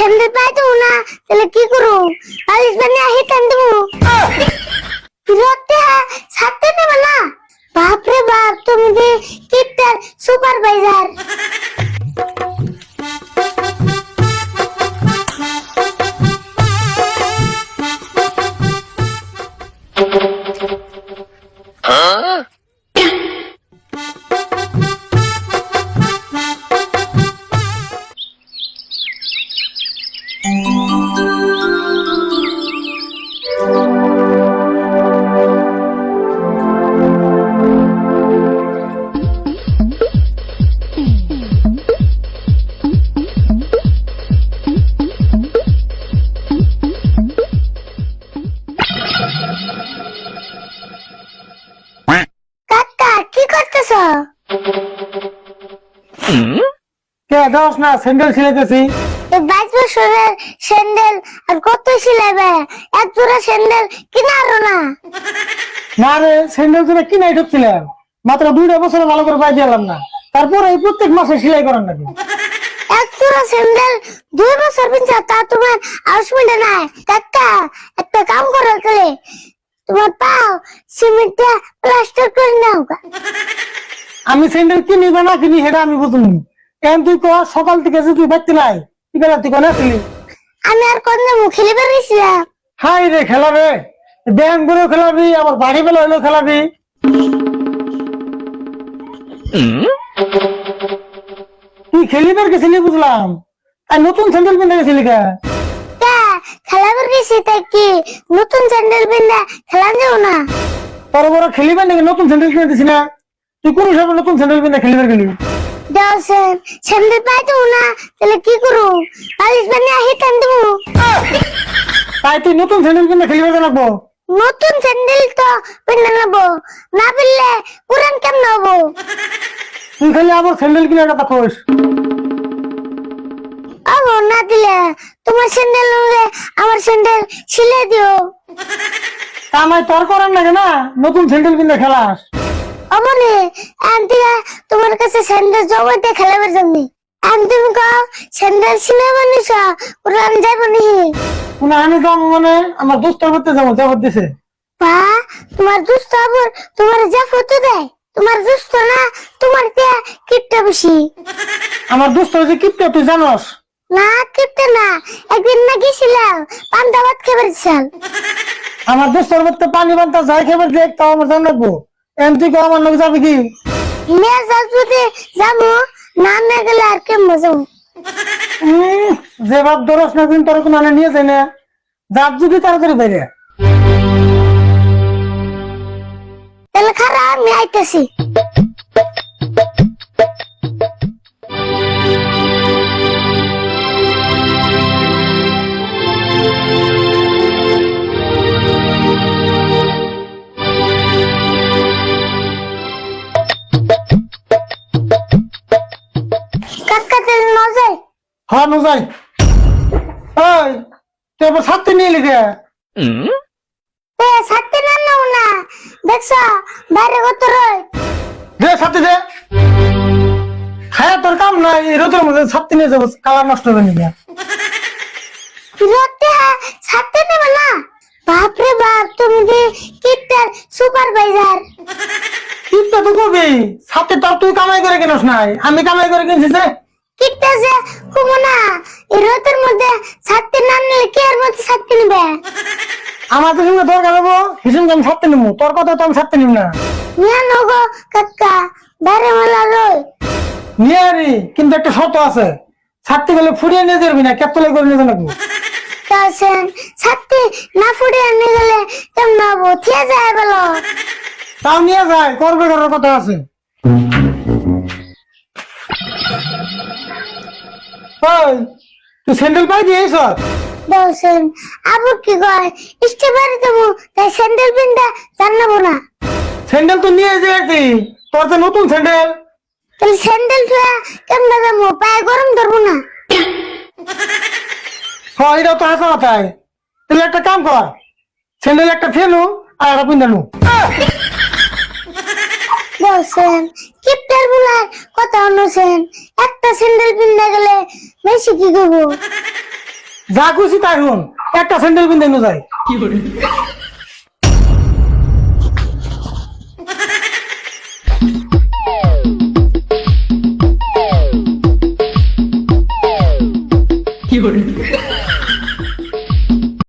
ঠান্ডা পাই তো না তাহলে কি করু বালিশ বানিয়ে আহি টান দেবো বিরক্তি ছাড়তে নেবে না বাপরে বাপ তুমি যে কিপটার সুপারভাইজার কাকা কি করতেছ? কে দশ না স্যান্ডেল ছিলাইতেছি। আর কত এক জোড়া স্যান্ডেল কিনারো না। না রে স্যান্ডেল তুমি কিনাই ঢুকছিলাম মাত্র দুইটা বছরে ভালো করে পাই দিলাম না। তারপরে প্রত্যেক মাসে সেলাই করার নাকি? জোড়া স্যান্ডেল দুই বছর পিনছা তা তোমার অসুবিধা নাই। কাকা একটা কাম করো তাহলে তোমার পাও সিমেন্ট দিয়ে প্লাস্টার করে নাও। আমি স্যান্ডেল কিনি বা না কিনি সেটা আমি বুঝুন কেন তুই ক সকাল থেকে যে তুই বাচ্চা নাই কি বেলা তুই কোন আসলি? আমি আর কোন যাব খেলে বেরিয়েছিলাম হাই রে খেলা রে। ব্যায়াম করেও খেলাবি আবার বাড়ি বেলা হলেও খেলাবি। তুই খেলিবার গেছিলি বুঝলাম? আর নতুন স্যান্ডেল কিনতে গেছিলি কে খেলা তাই কি? নতুন স্যান্ডেল পিন্দা খেলা যাও না? বড় বড় খেলিবার নাকি নতুন স্যান্ডেল কিনে দিছি না? তুই কোন হিসাবে নতুন স্যান্ডেল কিনে খেলিবার গেলি? দেওয়াছেন স্যান্ডেল পাই তো না তাহলে কি করু? বানিয়ে আহি টান দেবো। তাই তুই নতুন স্যান্ডেল কিনে খেলিবার জানাব নতুন স্যান্ডেল তো পিন্দা নেব না পিনলে পুরান কেমন হব? তুই খালি আবার স্যান্ডেল কিনে কথা কোস আবো না দিলে তোমার স্যান্ডেল হলে আমার স্যান্ডেল সিলে দিও। কামাই তোর করার না নতুন স্যান্ডেল কিনে খেলাস। অমনে তোমার কাছে স্যান্ডেল জমাতে খেলাবার জন্য। আমি তুমি কও স্যান্ডেল বানিস পুরান যাইব নি। কোন আমি যাব মানে আমার দোস্ত করতে যাব যাব দিছে। বা তোমার দুস্থ আবার তোমার যা ফটো দেয়। তোমার দুস্থ না তোমার তে কিপটা বেশি। আমার দোস্ত যে কিপটা তুই জানস? না কিপটা না একদিন না গেছিলাম পান্তা ভাত খেয়ে বেড়েছিলাম আমার দোস্তর করতে পানি বান্তা যাই খেবার দেখ তাও আমার জানাব এম তুই কও আমার লোক যাবে কি? মেয়ে যাও যদি যাব না না গেলে আর যাব? উম, যে বাপ দরস না দিন তোর কোনো নিয়ে যায় না। যার যদি তাড়াতাড়ি বাইরে। আমি আইতেছি হ্যাঁ নু যাই ওই তুই এবার ছাড়তে নিয়ে লিখে এ সাথে না নাও না। দেখছ বাইরে কত রয় দে ছাড়তে দে। হ্যাঁ তোর কাম নাই রোদের মধ্যে ছাড়তে নিয়ে যাব কালার নষ্ট হবে নিয়ে বিরক্তি ছাড়তে নেবে না? বাপরে বাপ তুমি যে কিপটার সুপারভাইজার কিপটা তো করবি ছাড়তে তোর তুই কামাই করে কেনস নাই। আমি কামাই করে কিনছি যে। রোদের মধ্যে না নিলে কে এর মধ্যে নেবে? আমাদের সঙ্গে দরকার হব হিসেবে আমি ছাড়তে নিবো। তোর কথা তো আমি ছাড়তে নিব না। নিয়া নগো কাকা। বাইরে মেলা রয় নিয়ে আরি কিন্তু একটা শর্ত আছে। ছাড়তে গেলে ফুরিয়ে নিয়ে যাবি না ক্যাপতলে করে নিয়ে যাব। তাছেন ছাড়তে না গেলে কেমন হব? থিয়ে যায় বলো। তাও নিয়ে যায় করবে করার কথা আছে। ওই তুই স্যান্ডেল পাই দিয়েছ বলছেন। আবু কি কয়? ইষ্টে বাড়ি দেবো তাই স্যান্ডেল পিনটা জানাব না। স্যান্ডেল তো নিয়ে যাই তোর তো নতুন স্যান্ডেল তাহলে স্যান্ডেল ছুঁয়া কেমন যাব পায়ে গরম ধরবো না। হ্যাঁ এটা তো হাসা মাথায় তাহলে একটা কাম কর। স্যান্ডেল একটা ফেলু আর একটা পিন্দানু বলছেন কিপটার বুলার কথা অনুছেন একটা স্যান্ডেল পিনতে গেলে বেশি কি করব? যা খুশি তাই হুন। একটা স্যান্ডেল কিনতে যায়